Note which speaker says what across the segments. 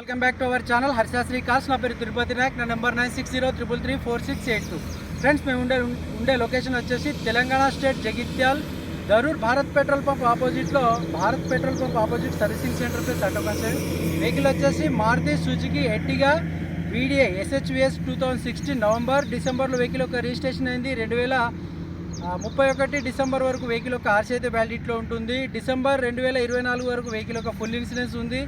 Speaker 1: Welcome back to our channel. Harshasri calls నా పేరు తిరుపతి నాయక్. నా number nine six zero triple three four six eight two. Friends మేము ఉండే ఉండే లొకేషన్ వచ్చేసి Telangana state Jagtial Dharur Bharat petrol pump ఆపోజిట్లో Bharat petrol pump opposite servicing centre plus auto consign vehicle వచ్చేసి Maruti Suzuki Ertiga VDI SHVS two thousand sixteen November డిసెంబర్లో vehicle యొక్క registration అయింది. రెండు వేల ముప్పై ఒకటి డిసెంబర్ వరకు వెహికల్ యొక్క ఆర్సీ అయితే వ్యాలిడిట్లో ఉంటుంది. డిసెంబర్ రెండు వేల ఇరవై నాలుగు వరకు వెహికల్ యొక్క ఫుల్ ఇన్సూరెన్స్ ఉంది.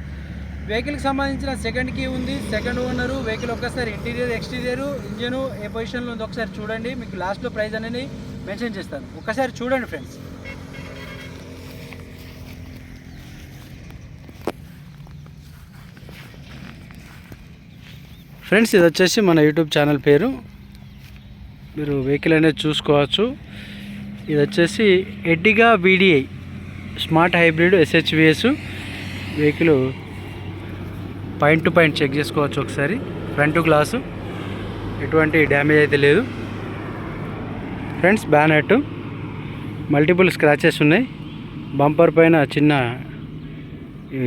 Speaker 1: వెహికల్కి సంబంధించిన సెకండ్ కీ ఉంది. సెకండ్ ఓనరు వెహికల్ ఒక్కసారి ఇంటీరియర్ ఎక్స్టీరియర్ ఇంజను ఏ పొజిషన్లో ఉందో ఒకసారి చూడండి. మీకు లాస్ట్లో ప్రైస్ అనేది మెన్షన్ చేస్తాను. ఒక్కసారి చూడండి ఫ్రెండ్స్. ఫ్రెండ్స్ ఇది వచ్చేసి మన యూట్యూబ్ ఛానల్ పేరు. మీరు వెహికల్ అనేది చూసుకోవచ్చు. ఇది వచ్చేసి Ertiga VDI smart hybrid SHVS vehicle point to point check చేసుకోవచ్చు ఒకసారి. ఫ్రంట్ గ్లాసు ఎటువంటి డ్యామేజ్ అయితే లేదు. ఫ్రెండ్స్ బ్యానెట్ మల్టిపుల్ స్క్రాచెస్ ఉన్నాయి. బంపర్ పైన చిన్న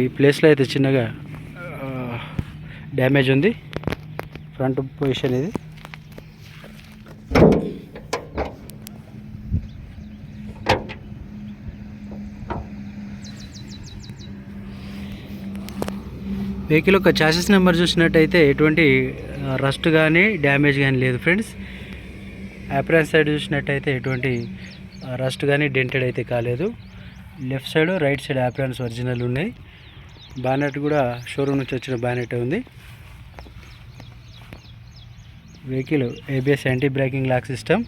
Speaker 1: ఈ ప్లేస్లో అయితే చిన్నగా డ్యామేజ్ ఉంది. ఫ్రంట్ పొజిషన్ ఇది. వెహికల్ యొక్క చాసెస్ నెంబర్ చూసినట్టయితే ఎటువంటి రస్ట్ కానీ డ్యామేజ్ కానీ లేదు ఫ్రెండ్స్. అప్రాన్ సైడ్ చూసినట్టయితే ఎటువంటి రస్ట్ కానీ డెంటెడ్ అయితే కాలేదు. Left side right side aprons original ఉన్నాయి. బానెట్ కూడా షోరూమ్ నుంచి వచ్చిన బానెట్ ఉంది. Vehicle ABS anti braking lock system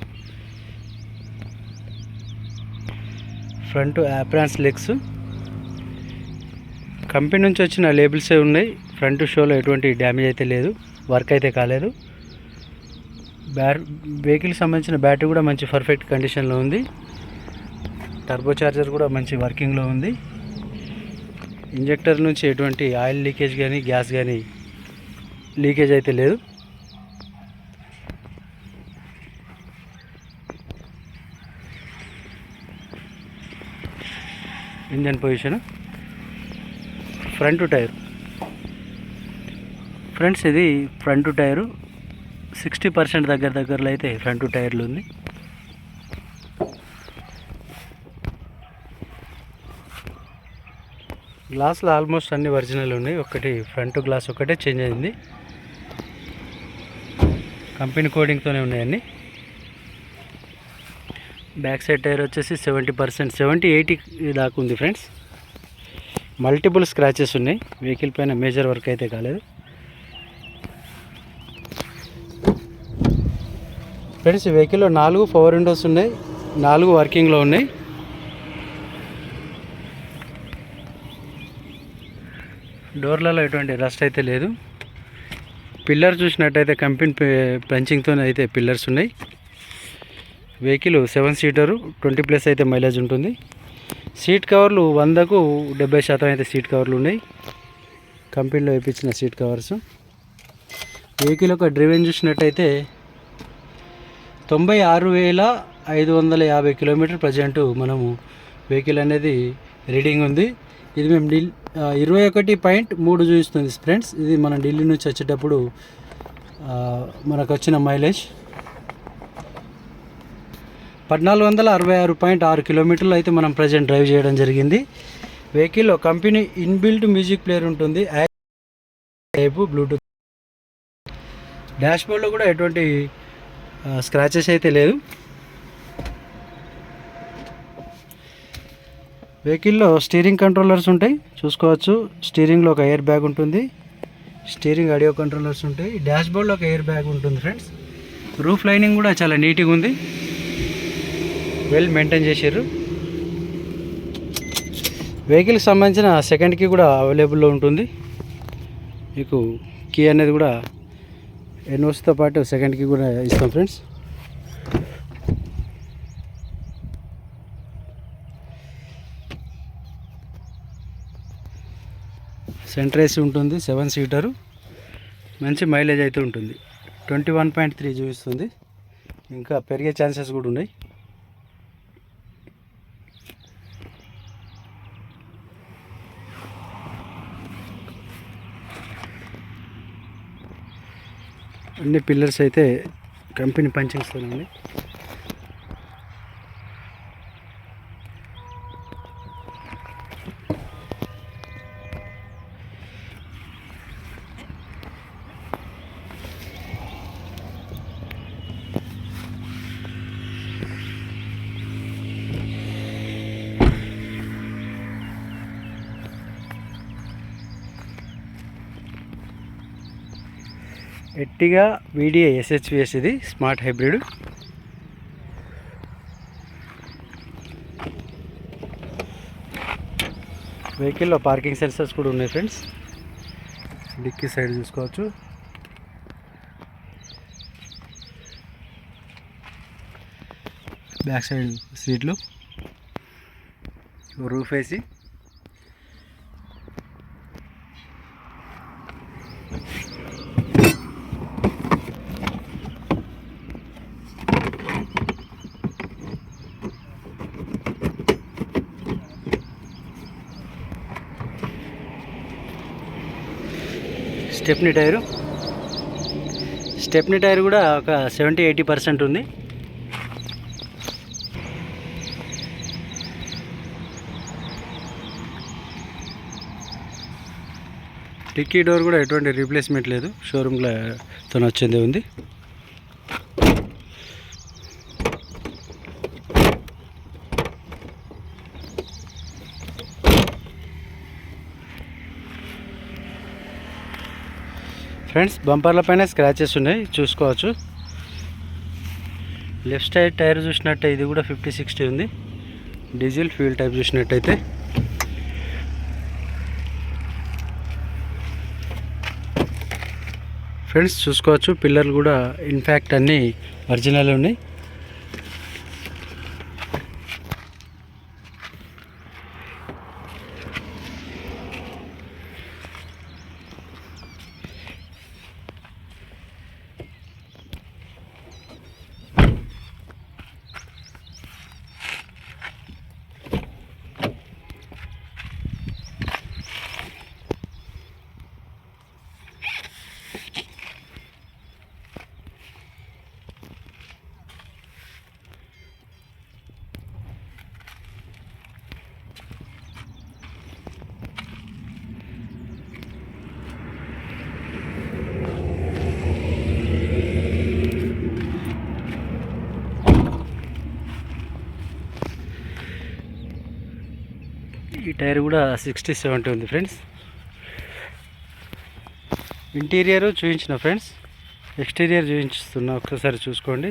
Speaker 1: front aprons legs company నుంచి వచ్చిన లేబుల్సే ఉన్నాయి. ఫ్రంట్ షోలో ఎటువంటి డ్యామేజ్ అయితే లేదు. వర్క్ అయితే కాలేదు. బ్యార్ వెహికల్కి సంబంధించిన బ్యాటరీ కూడా మంచి పర్ఫెక్ట్ కండిషన్లో ఉంది. టర్బో చార్జర్ కూడా మంచి వర్కింగ్లో ఉంది. ఇంజెక్టర్ నుంచి ఎటువంటి ఆయిల్ లీకేజ్ కానీ గ్యాస్ కానీ లీకేజ్ అయితే లేదు. Engine position front tyre. Friends ఇది ఫ్రంట్ టైరు. సిక్స్టీ పర్సెంట్ దగ్గర దగ్గరలో అయితే ఫ్రంట్ టైర్లు ఉంది. గ్లాసులు ఆల్మోస్ట్ అన్ని ఒరిజినల్ ఉన్నాయి. ఒకటి ఫ్రంట్ గ్లాస్ ఒకటే చేంజ్ అయింది. కంపెనీ కోడింగ్తోనే ఉన్నాయి బ్యాక్ సైడ్ టైర్ వచ్చేసి సెవెంటీ పర్సెంట్ సెవెంటీ ఎయిటీ దాకా ఉంది ఫ్రెండ్స్. మల్టిపుల్ స్క్రాచెస్ ఉన్నాయి. వెహికల్ పైన మేజర్ వర్క్ అయితే కాలేదు. ఫ్రెండ్స్ వెహికల్లో నాలుగు పవర్ విండోస్ ఉన్నాయి. నాలుగు వర్కింగ్లో ఉన్నాయి. డోర్లలో ఎటువంటి రస్ట్ అయితే లేదు. పిల్లర్ చూసినట్టయితే కంపెనీ పంచింగ్తో అయితే పిల్లర్స్ ఉన్నాయి. Vehicle seven seater twenty plus అయితే మైలేజ్ ఉంటుంది. సీట్ కవర్లు వందకు డెబ్బై శాతం అయితే సీట్ కవర్లు ఉన్నాయి. కంపెనీలో వేయించిన సీట్ కవర్స్. వెహికల్ యొక్క డ్రైవింగ్ చూసినట్టయితే తొంభై ఆరు వేల ఐదు వందల యాభై కిలోమీటర్ ప్రజెంట్ మనము వెహికల్ అనేది రీడింగ్ ఉంది. ఇది మేము ఢిల్లీ ఇరవై ఒకటి పాయింట్ మూడు చూపిస్తుంది ఫ్రెండ్స్ ఇది మనం ఢిల్లీ నుంచి వచ్చేటప్పుడు మనకు వచ్చిన మైలేజ్ పద్నాలుగు వందల అరవై ఆరు పాయింట్ ఆరు కిలోమీటర్లు అయితే మనం ప్రజెంట్ డ్రైవ్ చేయడం జరిగింది. వెహికల్లో కంపెనీ ఇన్బిల్ట్ మ్యూజిక్ ప్లేయర్ ఉంటుంది. టైపు బ్లూటూత్ డాష్బోర్డ్లో కూడా ఎటువంటి స్క్రాచెస్ అయితే లేదు. వెహికల్లో స్టీరింగ్ కంట్రోలర్స్ ఉంటాయి. చూసుకోవచ్చు. స్టీరింగ్లో ఒక ఎయిర్ బ్యాగ్ ఉంటుంది. స్టీరింగ్ ఆడియో కంట్రోలర్స్ ఉంటాయి. డాష్బోర్డ్లో ఒక ఎయిర్ బ్యాగ్ ఉంటుంది ఫ్రెండ్స్ రూఫ్ లైనింగ్ కూడా చాలా నీట్గా ఉంది. వెల్ మెయింటైన్ చేశారు. వెహికల్కి సంబంధించిన సెకండ్ కీ కూడా అవైలబుల్లో ఉంటుంది. మీకు కీ అనేది కూడా ఎన్ఓసితో పాటు సెకండ్ కీ కూడా ఇస్తాం ఫ్రెండ్స్. సెంటర్ ఏసీ ఉంటుంది సెవెన్ సీటరు మంచి మైలేజ్ అయితే ఉంటుంది. ట్వంటీ వన్ పాయింట్ త్రీ చూపిస్తుంది. ఇంకా పెరిగే ఛాన్సెస్ కూడా ఉన్నాయి.
Speaker 2: అన్ని పిల్లర్స్ అయితే కంపెనీ పంచింగ్స్తోనే ఉంది ఎట్టిగా వీడియో ఎస్హెచ్విఎస్ ఇది స్మార్ట్ హైబ్రిడ్. వెహికల్లో పార్కింగ్ సెన్సర్స్ కూడా ఉన్నాయి ఫ్రెండ్స్. డిక్కీ సైడ్ చూసుకోవచ్చు. బ్యాక్ సైడ్ సీట్లు. రూఫ్ వేసి స్టెప్నీ టైరు. స్టెప్నీ టైర్ కూడా ఒక సెవెంటీ ఎయిటీ పర్సెంట్ ఉంది. టిక్కీ డోర్ కూడా ఎటువంటి రీప్లేస్మెంట్ లేదు. షోరూమ్లో తను వచ్చింది ఉంది. ఫ్రెండ్స్ బంపర్ల పైన స్క్రాచెస్ ఉన్నాయి చూసుకోవచ్చు. లెఫ్ట్ సైడ్ టైర్ చూసినట్టే ఇది కూడా ఫిఫ్టీ సిక్స్టీ ఉంది. డీజిల్ ఫ్యూల్ టైప్ చూసినట్టయితే. ఫ్రెండ్స్ చూసుకోవచ్చు పిల్లర్లు కూడా ఇన్ఫ్యాక్ట్ అన్నీ ఒరిజినల్ ఉన్నాయి. ఈ టైర్ కూడా సిక్స్టీ సెవెంటీ ఉంది ఫ్రెండ్స్. ఇంటీరియర్ చూపించిన ఫ్రెండ్స్. ఎక్స్టీరియర్ చూపించుతున్నా ఒక్కసారి చూసుకోండి.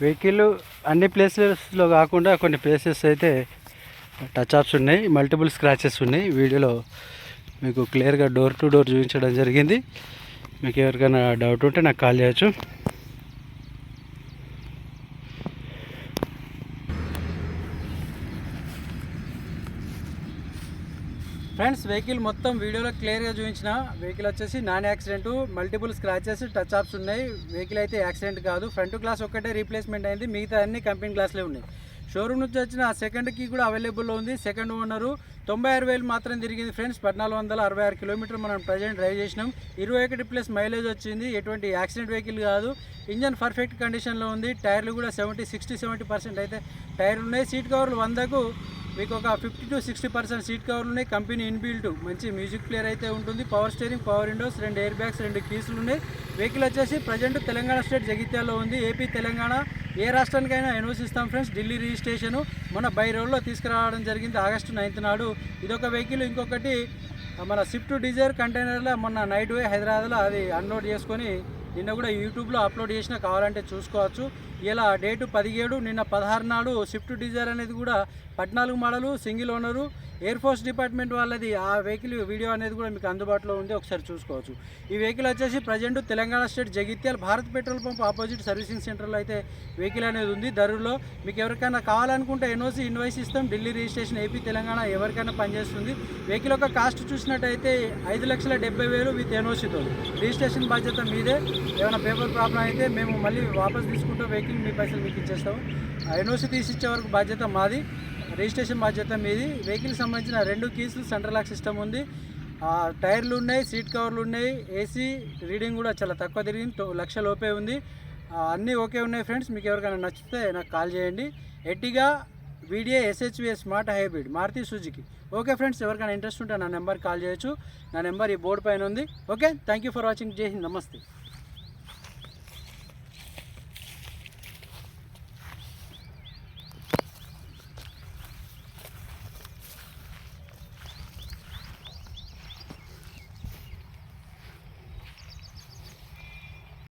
Speaker 2: వెహికల్ అన్ని ప్లేసెస్లో కాకుండా కొన్ని ప్లేసెస్ అయితే టచ్ అప్స్ ఉన్నాయి మల్టిపుల్ స్క్రాచెస్ ఉన్నాయి. వీడియోలో మీకు క్లియర్గా డోర్ టు డోర్ చూపించడం జరిగింది. మీకు ఎవరికైనా డౌట్ ఉంటే నాకు కాల్ చేయొచ్చు.
Speaker 1: ఫ్రెండ్స్ వెహికల్ మొత్తం వీడియోలో క్లియర్గా చూపించిన. వెహికల్ వచ్చేసి non accident multiple scratches touch ups ఉన్నాయి. వెహికల్ అయితే యాక్సిడెంట్ కాదు. ఫ్రంట్ గ్లాస్ ఒక్కటే రీప్లేస్మెంట్ అయింది. మిగతా అన్ని కంపెనీ గ్లాస్లే ఉన్నాయి. షోరూమ్ నుంచి వచ్చిన సెకండ్ కీ కూడా అవైలబుల్లో ఉంది. సెకండ్ ఓనరు తొంభై ఆరు వేలు మాత్రం తిరిగింది ఫ్రెండ్స్. పద్నాలుగు వందల అరవై ఆరు కిలోమీటర్ మనం ప్రజెంట్ డ్రైవ్ చేసినాం. ఇరవై ఒకటి ప్లస్ మైలేజ్ వచ్చింది. ఎటువంటి యాక్సిడెంట్ వెహికల్ కాదు. ఇంజన్ పర్ఫెక్ట్ కండిషన్లో ఉంది. టైర్లు కూడా సెవెంటీ సిక్స్టీ సెవెంటీ పర్సెంట్ అయితే టైర్లు ఉన్నాయి. సీట్ కవర్లు వందకు మీకు ఒక fifty to sixty percent seat కవర్లు ఉన్నాయి. కంపెనీ ఇన్బిల్ట్ మంచి మ్యూజిక్ ప్లేయర్ అయితే ఉంటుంది. పవర్ స్టీరింగ్ పవర్ విండోస్ రెండు ఎయిర్ బ్యాగ్స్ రెండు కీసులు ఉన్నాయి. వెహికల్ వచ్చేసి ప్రజెంట్ తెలంగాణ స్టేట్ జగిత్యాలలో ఉంది. ఏపీ తెలంగాణ ఏ రాష్ట్రానికైనా ఎన్ఓసి ఇస్తాం ఫ్రెండ్స్. ఢిల్లీ రిజిస్ట్రేషన్ మన బై రోడ్లో తీసుకురావడం జరిగింది ఆగస్టు నైన్త్ నాడు. ఇదొక వెహికల్ ఇంకొకటి మన స్విఫ్ట్ డిజైర్ కంటైనర్లో మొన్న నైట్ వే హైదరాబాద్లో అది అన్లోడ్ చేసుకొని నిన్న కూడా యూట్యూబ్లో అప్లోడ్ చేసినా కావాలంటే చూసుకోవచ్చు. ఇలా డేటు పదిహేడు నిన్న పదహారు నాడు స్విఫ్ట్ డిజైర్ అనేది కూడా పద్నాలుగు model single owner air force department వాళ్ళది ఆ వెహికల్ వీడియో అనేది కూడా మీకు అందుబాటులో ఉంది ఒకసారి చూసుకోవచ్చు. ఈ వెహికల్ వచ్చేసి present Telangana state Jagtial Bharat petrol pump opposite servicing సెంటర్లో అయితే వెహికల్ అనేది ఉంది. ధరలో మీకు ఎవరికైనా కావాలనుకుంటే ఎన్ఓసి ఇన్వాయిస్ ఇస్తాం. ఢిల్లీ రిజిస్ట్రేషన్ ఏపీ తెలంగాణ ఎవరికైనా పనిచేస్తుంది. వెహికల్ యొక్క కాస్ట్ చూసినట్టయితే ఐదు లక్షల డెబ్బై వేలు విత్ ఎన్ఓసితో రిజిస్ట్రేషన్ బాధ్యత మీదే. ఏమైనా పేపర్ ప్రాబ్లం అయితే మేము మళ్ళీ వాపస్ తీసుకుంటాం వెహికల్ మీ పైసలు మీకు ఇచ్చేస్తాం. ఎన్ఓసి తీసిచ్చే వరకు బాధ్యత మాది. రిజిస్ట్రేషన్ బాధ్యత మీది. వెహికల్ సంబంధించిన రెండు కీస్లు సెంట్రల్ లాక్ సిస్టమ్ ఉంది. టైర్లు ఉన్నాయి సీట్ కవర్లు ఉన్నాయి. ఏసీ రీడింగ్ కూడా చాలా తక్కువ తిరిగింది. లక్ష లోపే ఉంది. అన్నీ ఓకే ఉన్నాయి ఫ్రెండ్స్. మీకు ఎవరికైనా నచ్చితే నాకు కాల్ చేయండి. Ertiga VDI SHVS smart hybrid Maruti Suzuki. Okay friends ఎవరికైనా ఇంట్రెస్ట్ ఉంటే నా నెంబర్ కాల్ చేయొచ్చు. నా నెంబర్ ఈ బోర్డు పైన ఉంది. Okay thank you for watching. Jai Hind. నమస్తే.